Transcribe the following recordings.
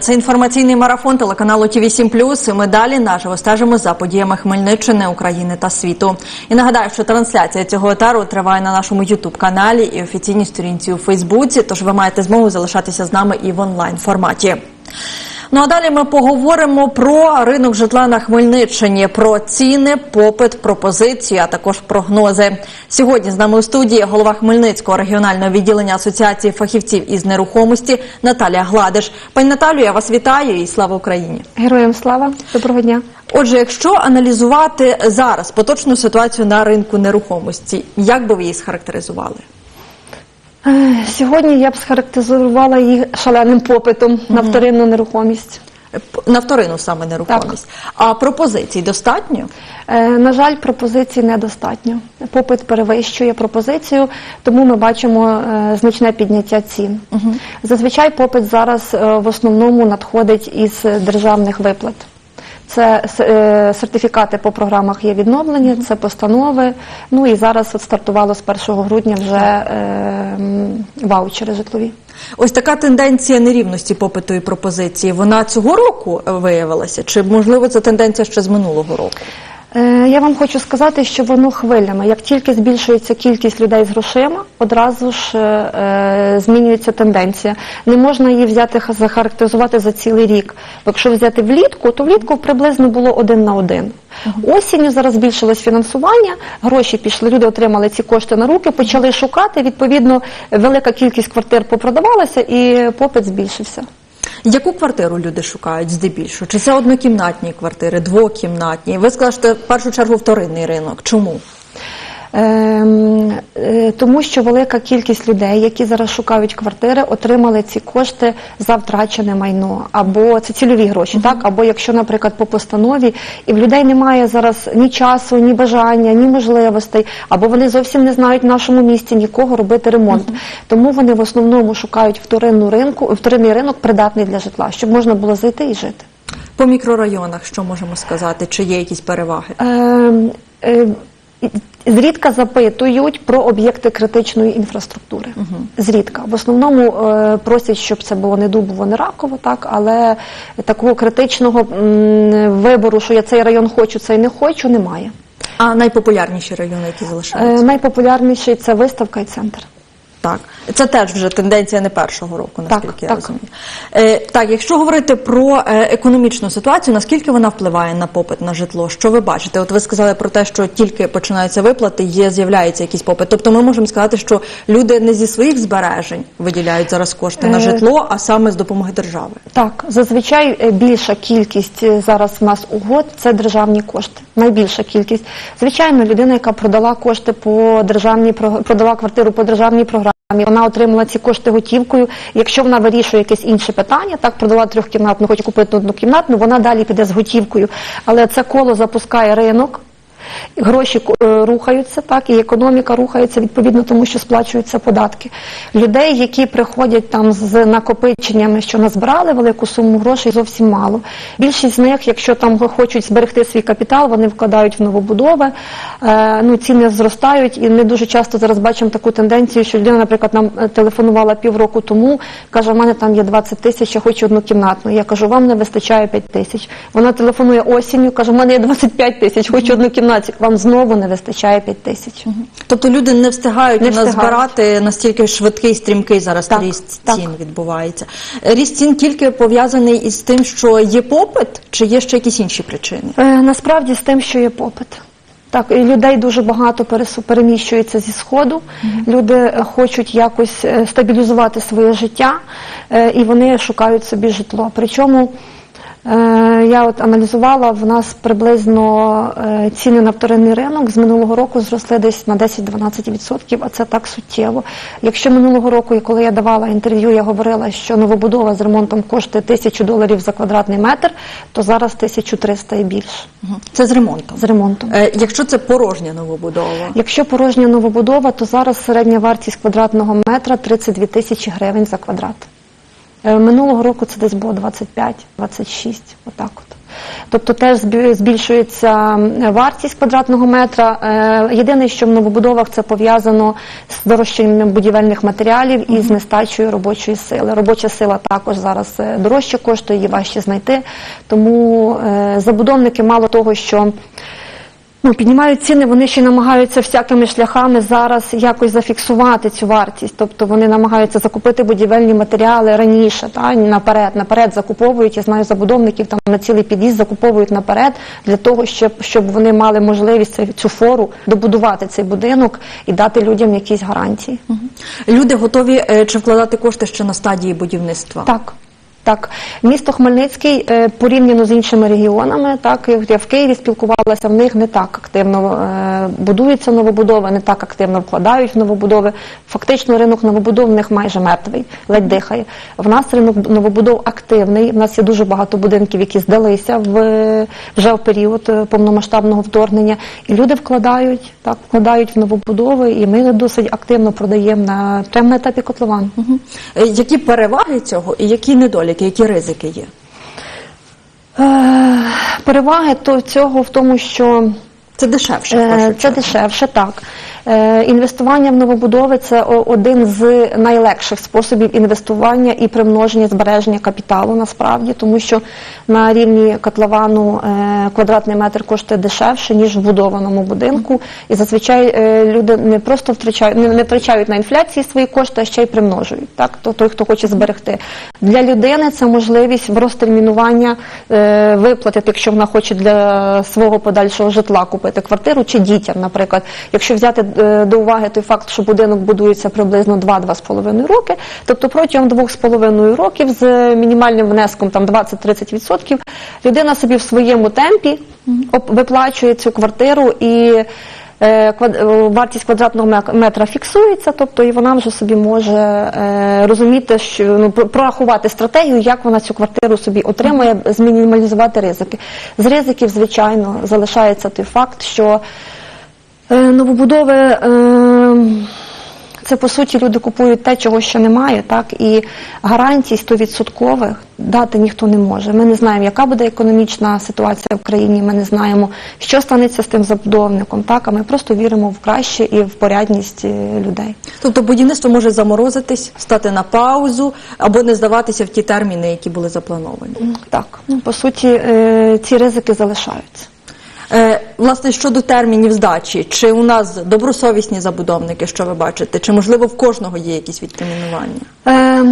Це інформаційний марафон телеканалу ТВ 7 І ми далі наживо стежимо за подіями Хмельниччини, України та світу. І нагадаю, що трансляція цього етару триває на нашому Ютуб каналі і офіційній сторінці у Фейсбуці. Тож ви маєте змогу залишатися з нами і в онлайн форматі. Ну а далі ми поговоримо про ринок житла на Хмельниччині, про ціни, попит, пропозиції, а також прогнози. Сьогодні з нами у студії голова Хмельницького регіонального відділення Асоціації фахівців із нерухомості Наталія Гладиш. Пані Наталю, я вас вітаю і слава Україні. Героям слава, доброго дня. Отже, якщо аналізувати зараз поточну ситуацію на ринку нерухомості, як би ви її схарактеризували? Сьогодні я б схарактеризувала її шаленим попитом на вторинну нерухомість. На вторину саме нерухомість. А пропозицій достатньо? Е, На жаль, пропозицій недостатньо. Попит перевищує пропозицію, тому ми бачимо е, значне підняття цін. Зазвичай попит зараз е, в основному надходить із державних виплат. Це е, сертифікати по програмах є відновлення, це постанови. Ну і зараз от стартувало з 1 грудня вже е, ваучери житлові. Ось така тенденція нерівності попиту і пропозиції. Вона цього року е, виявилася? Чи можливо це тенденція ще з минулого року? Е, Я вам хочу сказати, що воно хвилями. Як тільки збільшується кількість людей з грошима, одразу ж е, е, змінюється тенденція. Не можна її взяти ха- захарактеризувати за цілий рік. Бо якщо взяти влітку, то влітку приблизно було один на один. Осінню зараз збільшилось фінансування, гроші пішли, люди отримали ці кошти на руки, почали шукати. Відповідно, велика кількість квартир попродавалася і попит збільшився. Яку квартиру люди шукають здебільшого? Чи це однокімнатні квартири, двокімнатні? Ви що в першу чергу вторинний ринок. Чому? Ем, е, Тому що велика кількість людей, які зараз шукають квартири, отримали ці кошти за втрачене майно, або це цільові гроші, так або якщо, наприклад, по постанові, і в людей немає зараз ні часу, ні бажання, ні можливостей, або вони зовсім не знають в нашому місті нікого робити ремонт. Тому вони в основному шукають вторинну ринку, вторинний ринок придатний для житла, щоб можна було зайти і жити. По мікрорайонах що можемо сказати? Чи є якісь переваги? Ем, е, Зрідка запитують про об'єкти критичної інфраструктури. Зрідка. В основному е, просять, щоб це було не дубово, не раково, так, але такого критичного м, вибору, що я цей район хочу, цей не хочу, немає. А найпопулярніші райони, які Е, залишаються? найпопулярніший це виставка і центр. Так, це теж вже тенденція не першого року, наскільки Так, я так. розумію. Е, так, якщо говорити про е, економічну ситуацію, наскільки вона впливає на попит на житло? Що ви бачите? От ви сказали про те, що тільки починаються виплати, є з'являється якийсь попит. Тобто, ми можемо сказати, що люди не зі своїх збережень виділяють зараз кошти на Е, житло, а саме з допомоги держави. Так, зазвичай е, більша кількість е, зараз в нас угод це державні кошти. Найбільша кількість. Звичайно, людина, яка продала кошти по державній про- продала квартиру по державній програмі. Вона отримала ці кошти готівкою. Якщо вона вирішує якесь інше питання, так продала трьохкімнатну, хоче купити однокімнатну, вона далі піде з готівкою. Але це коло запускає ринок. Гроші е, рухаються, так і економіка рухається відповідно, тому що сплачуються податки. Людей, які приходять там з накопиченнями, що назбирали велику суму грошей, зовсім мало. Більшість з них, якщо там хочуть зберегти свій капітал, вони вкладають в новобудови. Е, ну ціни зростають, і не дуже часто зараз бачимо таку тенденцію, що людина, наприклад, нам е, телефонувала півроку тому, каже: у мене там є 20 тисяч, я хочу однокімнатну. Я кажу, вам не вистачає 5 тисяч. Вона телефонує осінню, каже, у мене є 25 тисяч, хочу однокімнатну. Вам знову не вистачає 5 тисяч. Тобто люди не встигають Не назбирати настільки швидкий, стрімкий зараз Так, ріст так. цін відбувається. Ріст цін тільки пов'язаний із тим, що є попит, чи є ще якісь інші причини? Е, насправді з тим, що є попит. Так, і людей дуже багато переміщується зі сходу. Люди е, хочуть якось е, стабілізувати своє життя, е, і вони шукають собі житло. Причому я от аналізувала, в нас приблизно е, ціни на вторинний ринок з минулого року зросли десь на 10-12%, а це так суттєво. Якщо минулого року, коли я давала інтерв'ю, я говорила, що новобудова з ремонтом коштує тисячу доларів за квадратний метр, то зараз 1300 і більше Це з ремонтом. з ремонтом. Е, Якщо це порожня новобудова, Якщо порожня новобудова, то зараз середня вартість квадратного метра 32 тисячі гривень за квадрат. Е, Минулого року це десь було 25-26, отак от. Тобто теж збільшується вартість квадратного метра. Е, Єдине, що в новобудовах це пов'язано з дорожчанням будівельних матеріалів і з нестачею робочої сили. Робоча сила також зараз е, дорожче коштує, її важче знайти. Тому забудовники мало того, що ну, піднімають ціни, вони ще намагаються всякими шляхами зараз якось зафіксувати цю вартість. Тобто вони намагаються закупити будівельні матеріали раніше, та, наперед, наперед закуповують. Я знаю забудовників там на цілий під'їзд закуповують наперед для того, щоб, щоб вони мали можливість цю фору добудувати цей будинок і дати людям якісь гарантії. Люди готові е, чи вкладати кошти ще на стадії будівництва? Так. Так, місто Хмельницький е, порівняно з іншими регіонами, так я в Києві спілкувалася, в них не так активно е, будуються новобудови, не так активно вкладають в новобудови. Фактично ринок новобудов в них майже мертвий, ледь дихає. В нас ринок новобудов активний. В нас є дуже багато будинків, які здалися в вже в період е, повномасштабного вторгнення, і люди вкладають, так вкладають в новобудови, і ми досить активно продаємо на прямо на етапі котловану. Мгм. Е, Які переваги цього і які недоліки, які ризики є? Е, Переваги то цього в тому, що Це дешевше. е, це дешевше, так. Е, Інвестування в новобудови це один з найлегших способів інвестування і примноження збереження капіталу насправді, тому що на рівні котловану е, квадратний метр коштує дешевше ніж в будованому будинку. І зазвичай люди не просто втрачають, не, втрачають на інфляції свої кошти, а ще й примножують. Так, то той, хто хоче зберегти для людини, це можливість в розтермінування виплатити, якщо вона хоче для свого подальшого житла купити квартиру чи дітям, наприклад. Якщо взяти е, до уваги той факт, що будинок будується приблизно 2-2,5 роки, тобто протягом 2,5 років з мінімальним внеском там 20-30%, людина собі в своєму темпі виплачує цю квартиру і вартість квадратного метра фіксується, тобто і вона вже собі може е, розуміти, що ну прорахувати стратегію, як вона цю квартиру собі отримує, змінімалізувати ризики. З ризиків, звичайно, залишається той факт, що е, новобудови. Це по суті люди купують те, чого ще немає, так і гарантій 100% дати ніхто не може. Ми не знаємо, яка буде економічна ситуація в країні. Ми не знаємо, що станеться з тим забудовником. Так, а ми просто віримо в краще і в порядність е, людей. Тобто будівництво може заморозитись, стати на паузу або не здаватися в ті терміни, які були заплановані. Так, ну по суті, е, ці ризики залишаються. Е, власне, щодо термінів здачі, чи у нас добросовісні забудовники, що ви бачите, чи можливо в кожного є якісь відтермінування? Е,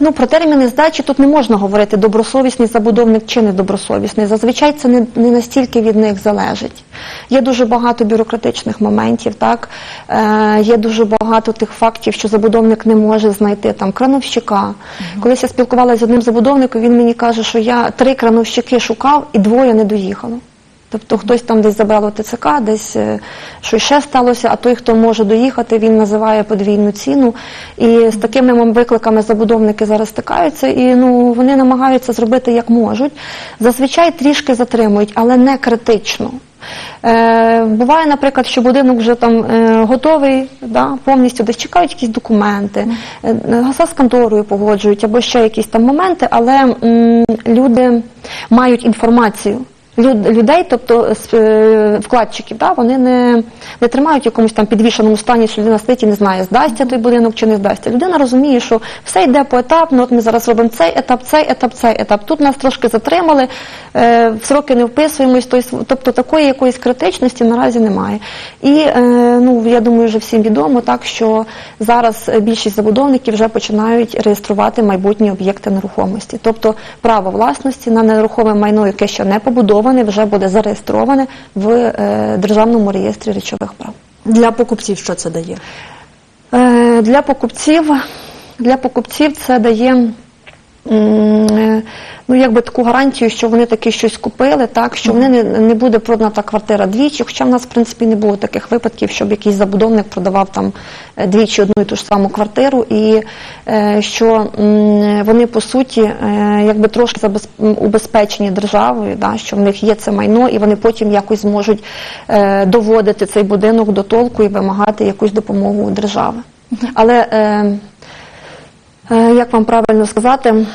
ну, про терміни здачі тут не можна говорити, добросовісний забудовник чи недобросовісний. Зазвичай це не, не настільки від них залежить. Є дуже багато бюрократичних моментів, так? Е, є дуже багато тих фактів, що забудовник не може знайти там крановщика. Колись я спілкувалася з одним забудовником, він мені каже, що я три крановщики шукав і двоє не доїхало. Тобто хтось там десь забрало ТЦК, десь е, щось ще сталося, а той, хто може доїхати, він називає подвійну ціну. І з такими викликами забудовники зараз стикаються, і ну вони намагаються зробити як можуть. Зазвичай трішки затримують, але не критично. Е, буває, наприклад, що будинок вже там е, готовий, да, повністю десь чекають якісь документи, е, е, з конторою погоджують або ще якісь там моменти, але м, люди мають інформацію. Люд- людей, тобто е, вкладчиків, да, вони не, не тримають в якомусь там підвішеному стані, що людина стоїть і не знає, здасться той будинок чи не здасться. Людина розуміє, що все йде поетапно, от ми зараз робимо цей етап, цей етап, цей етап. Тут нас трошки затримали, е, в сроки не вписуємось, тобто, такої якоїсь критичності наразі немає. І е, ну, я думаю, вже всім відомо, так, що зараз більшість забудовників вже починають реєструвати майбутні об'єкти нерухомості. Тобто право власності на нерухоме майно, яке ще не побудоване, вже буде зареєстроване в е, Державному реєстрі речових прав. Для покупців що це дає? Е, Для покупців, для покупців це дає ну, якби таку гарантію, що вони таки щось купили, так, що вони не, не буде продана та квартира двічі, хоча в нас, в принципі, не було таких випадків, щоб якийсь забудовник продавав там е, двічі одну і ту ж саму квартиру, і е, що вони, по суті, е, якби трошки убезпечені державою, да, що в них є це майно, і вони потім якось зможуть доводити цей будинок до толку і вимагати якусь допомогу держави. Але як вам правильно сказати,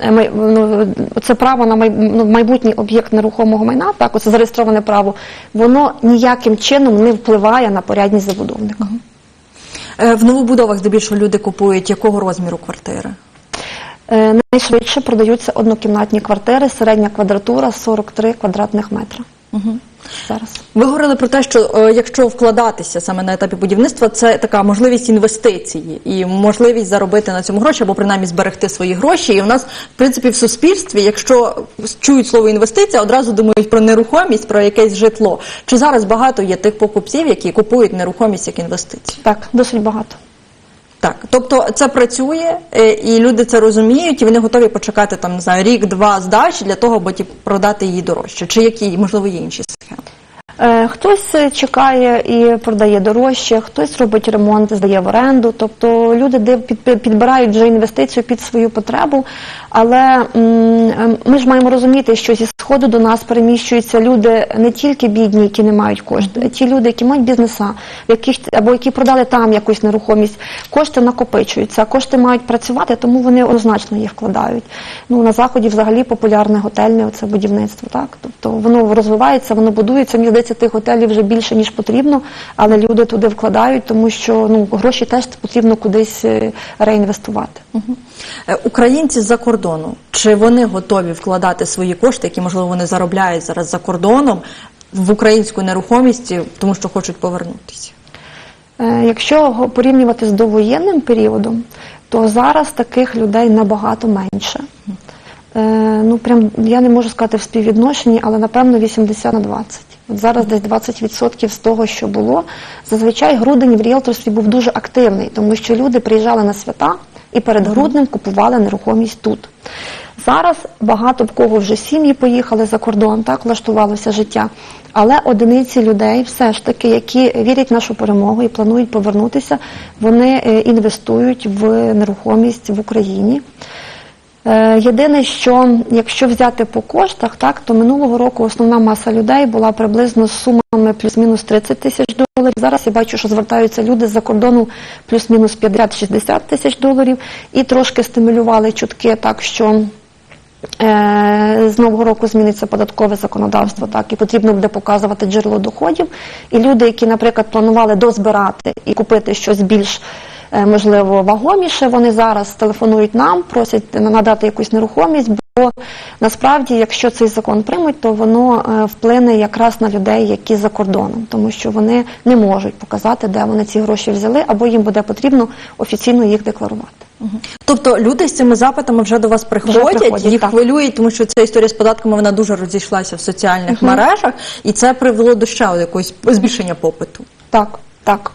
е, ну, це право на ну, майбутній об'єкт нерухомого майна, так, оце зареєстроване право, воно ніяким чином не впливає на порядність забудовника. Е, В новобудовах здебільшого люди купують якого розміру квартири? Е, Найшвидше продаються однокімнатні квартири, середня квадратура 43 квадратних метра. Зараз. Ви говорили про те, що е, якщо вкладатися саме на етапі будівництва, це така можливість інвестиції і можливість заробити на цьому гроші або принаймні зберегти свої гроші. І у нас, в принципі, в суспільстві, якщо чують слово інвестиція, одразу думають про нерухомість, про якесь житло. Чи зараз багато є тих покупців, які купують нерухомість як інвестицію? Так, досить багато. Так, тобто це працює, е, і люди це розуміють, і вони готові почекати там не знаю рік-два здачі для того, аби ті продати її дорожче. Чи які можливо є інші схеми? Е, Хтось е, чекає і продає дорожче, хтось робить ремонт, здає в оренду. Тобто люди підбирають вже інвестицію під свою потребу. Але е, ми ж маємо розуміти, що зі сходу до нас переміщуються люди не тільки бідні, які не мають коштів, а ті люди, які мають бізнеса, яких або які продали там якусь нерухомість. Кошти накопичуються, кошти мають працювати, тому вони однозначно їх вкладають. Ну на заході взагалі популярне готельне оце будівництво. Так, тобто воно розвивається, воно будується. Мені здається, тих готелів вже більше ніж потрібно, але люди туди вкладають, тому що ну гроші теж потрібно кудись е, реінвестувати. Е, Українці з-за кордону, чи вони готові вкладати свої кошти, які можливо вони заробляють зараз за кордоном, в українську нерухомість, тому що хочуть повернутися? Е, Якщо порівнювати з довоєнним періодом, то зараз таких людей набагато менше. Ну, прям я не можу сказати в співвідношенні, але напевно 80 на 20. От зараз десь 20% з того, що було. Зазвичай грудень в ріелторстві був дуже активний, тому що люди приїжджали на свята і перед груднем купували нерухомість тут. Зараз багато в кого вже сім'ї поїхали за кордон, так влаштувалося життя. Але одиниці людей, все ж таки, які вірять в нашу перемогу і планують повернутися, вони е, інвестують в нерухомість в Україні. Е, Єдине, що якщо взяти по коштах, так то минулого року основна маса людей була приблизно з сумами плюс-мінус 30 тисяч доларів. Зараз я бачу, що звертаються люди з-за кордону плюс-мінус 50-60 тисяч доларів, і трошки стимулювали чутки, так що. Е, З нового року зміниться податкове законодавство, так і потрібно буде показувати джерело доходів. І люди, які, наприклад, планували дозбирати і купити щось більш можливо вагоміше, вони зараз телефонують нам, просять надати якусь нерухомість. Бо насправді, якщо цей закон приймуть, то воно е, вплине якраз на людей, які за кордоном, тому що вони не можуть показати, де вони ці гроші взяли, або їм буде потрібно офіційно їх декларувати. Тобто люди з цими запитами вже до вас приходять, приходять, їх так. хвилюють, тому що ця історія з податками вона дуже розійшлася в соціальних мережах, і це привело до ще якогось збільшення попиту. Так, так.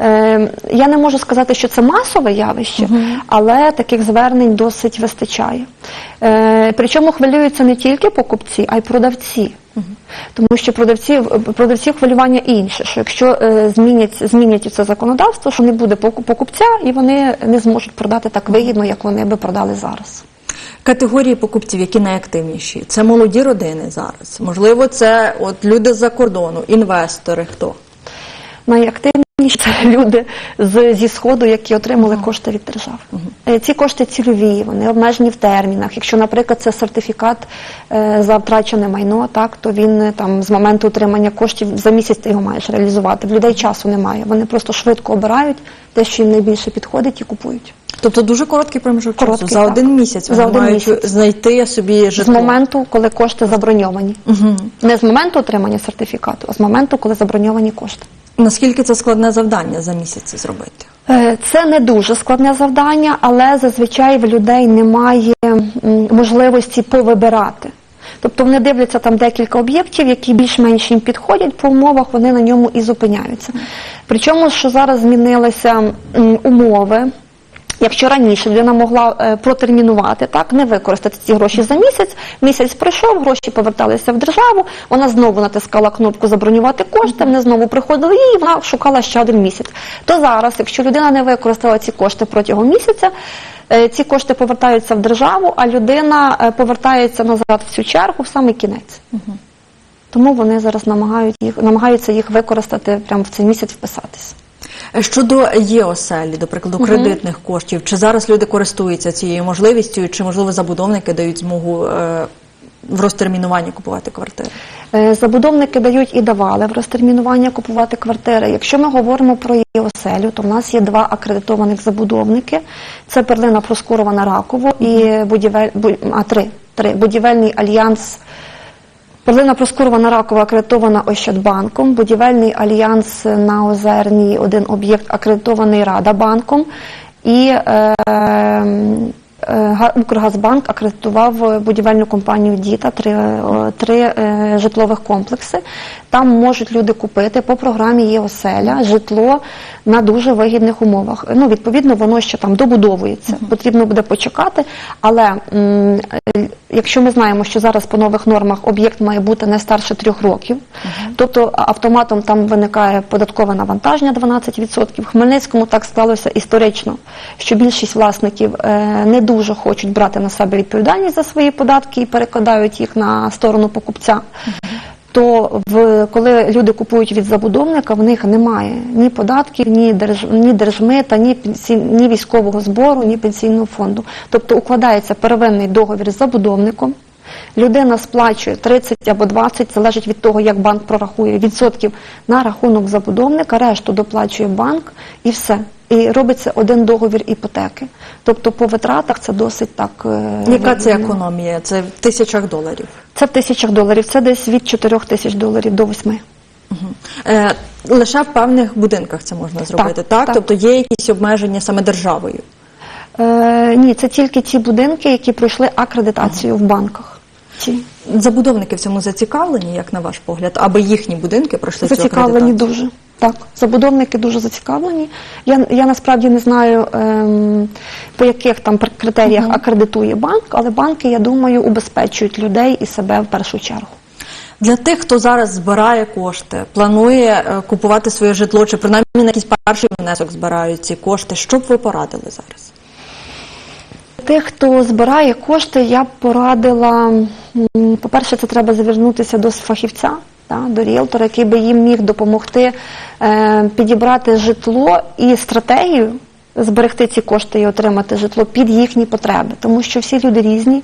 Е, я не можу сказати, що це масове явище, але таких звернень досить вистачає. Е, причому хвилюються не тільки покупці, а й продавці. Тому що продавці, продавців хвилювання інше, що якщо е, змінять, змінять це законодавство, що не буде покупця, і вони не зможуть продати так вигідно, як вони би продали зараз. Категорії покупців, які найактивніші, це молоді родини зараз. Можливо, це от люди з-за кордону, інвестори. Хто? Найактивніші це люди з, зі сходу, які отримали кошти від держави. Е, Ці кошти цільові, вони обмежені в термінах. Якщо, наприклад, це сертифікат е, за втрачене майно, так то він е, там з моменту отримання коштів за місяць ти його маєш реалізувати. В людей часу немає. Вони просто швидко обирають те, що їм найбільше підходить, і купують. Тобто дуже короткий проміжок часу. За так. один місяць За один мають місяць. знайти собі З моменту, коли кошти заброньовані, не з моменту отримання сертифікату, а з моменту, коли заброньовані кошти. Наскільки це складне завдання за місяць зробити? Е, Це не дуже складне завдання, але зазвичай в людей немає можливості повибирати. Тобто вони дивляться там декілька об'єктів, які більш-менш їм підходять по умовах, вони на ньому і зупиняються. Причому, що зараз змінилися умови. Якщо раніше людина могла е, протермінувати, так не використати ці гроші за місяць, місяць пройшов, гроші поверталися в державу, вона знову натискала кнопку забронювати кошти, вони знову приходили їй, і вона шукала ще один місяць. То зараз, якщо людина не використала ці кошти протягом місяця, е, ці кошти повертаються в державу, а людина е, повертається назад в цю чергу в самий кінець. Тому вони зараз намагають їх, намагаються їх використати прямо в цей місяць вписатися. Щодо ЄОСЕЛі, до прикладу, кредитних коштів, чи зараз люди користуються цією можливістю, чи можливо забудовники дають змогу е, в розтермінуванні купувати квартири? Е, Забудовники дають і давали в розтермінування купувати квартири. Якщо ми говоримо про її оселю, то в нас є два акредитованих забудовники: це перлина Проскурова на Раково і будівель... а, три, три. будівельний альянс. Перлина Проскурова на Раково акредитована Ощадбанком, будівельний альянс на Озерній, один об'єкт акредитований Радабанком і е, е, Укргазбанк акредитував будівельну компанію Діта три, три е, житлових комплекси. Там можуть люди купити по програмі є оселя житло на дуже вигідних умовах. Ну, відповідно, воно ще там добудовується. Потрібно буде почекати. Але м, е, якщо ми знаємо, що зараз по нових нормах об'єкт має бути не старше трьох років, тобто автоматом там виникає податкове навантаження 12%. В Хмельницькому так склалося історично, що більшість власників е, не дуже хочуть брати на себе відповідальність за свої податки і перекладають їх на сторону покупця. То в коли люди купують від забудовника, в них немає ні податків, ні держ, ні держмита, ні пенсій, ні військового збору, ні пенсійного фонду. Тобто укладається первинний договір з забудовником. Людина сплачує 30 або 20, залежить від того, як банк прорахує відсотків на рахунок забудовника, решту доплачує банк і все. І робиться один договір іпотеки. Тобто по витратах це досить так. е, Яка це економія? Це в тисячах доларів. Це в тисячах доларів. Це десь від 4 тисяч доларів до 8. Е, лише в певних будинках це можна зробити, так? так. Тобто є якісь обмеження саме державою. Е, ні, це тільки ті будинки, які пройшли акредитацію в банках. Ті. Забудовники в цьому зацікавлені, як на ваш погляд, аби їхні будинки пройшли цю Зацікавлені дуже. Так, забудовники дуже зацікавлені. Я, я насправді не знаю, ем, по яких там критеріях акредитує банк, але банки, я думаю, убезпечують людей і себе в першу чергу. Для тих, хто зараз збирає кошти, планує е, купувати своє житло, чи принаймні на якийсь перший внесок збирають ці кошти, що б ви порадили зараз? Тих, хто збирає кошти, я б порадила, по-перше, це треба звернутися до фахівця, та, до ріелтора, який би їм міг допомогти е, підібрати житло і стратегію зберегти ці кошти і отримати житло під їхні потреби. Тому що всі люди різні,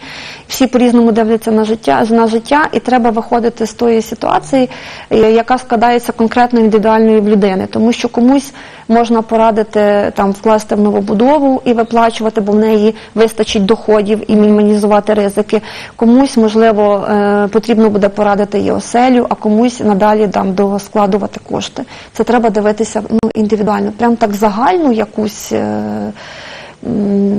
всі по-різному дивляться на життя, на життя, і треба виходити з тої ситуації, е, яка складається конкретно індивідуальної в людини. Тому що комусь можна порадити там вкласти в новобудову і виплачувати, бо в неї вистачить доходів і мінімізувати ризики. Комусь, можливо, е, потрібно буде порадити і оселю, а комусь надалі там доскладувати кошти. Це треба дивитися ну, індивідуально. Прям так загальну якусь. Е,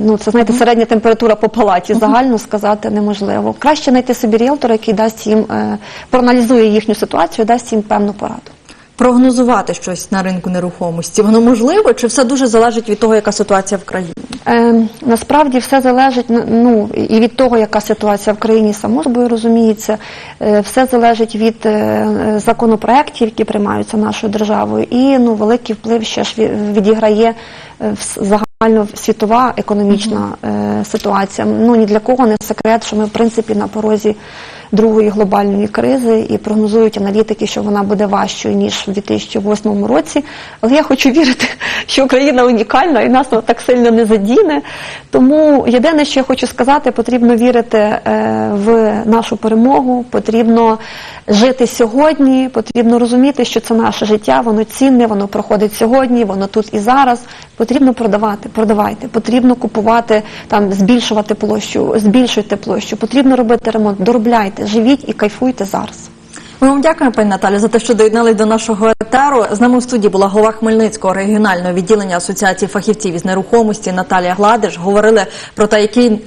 Ну, це знаєте, середня температура по палаті. Загально сказати неможливо. Краще знайти собі ріелтора, який дасть їм е, проаналізує їхню ситуацію, дасть їм певну пораду. Прогнозувати щось на ринку нерухомості, воно можливо, чи все дуже залежить від того, яка ситуація в країні? Е, насправді все залежить ну, і від того, яка ситуація в країні само собою розуміється. Е, все залежить від е, законопроєктів, які приймаються нашою державою, і ну, великий вплив ще ж відіграє е, вс- загальносвітова економічна е, ситуація. Ну ні для кого не секрет, що ми в принципі на порозі другої глобальної кризи і прогнозують аналітики, що вона буде важчою ніж у 2008 році. Але я хочу вірити, що Україна унікальна і нас так сильно не задіне. Тому єдине, що я хочу сказати, потрібно вірити е, в нашу перемогу, потрібно жити сьогодні, потрібно розуміти, що це наше життя, воно цінне, воно проходить сьогодні, воно тут і зараз. Потрібно продавати, продавайте, потрібно купувати, там збільшувати площу, збільшуйте площу, потрібно робити ремонт, доробляйте, живіть і кайфуйте зараз. Ми вам дякуємо, пані Наталі, за те, що доєднались до нашого етеру. З нами в студії була голова Хмельницького регіонального відділення Асоціації фахівців із нерухомості Наталія Гладиш. Говорили про те, який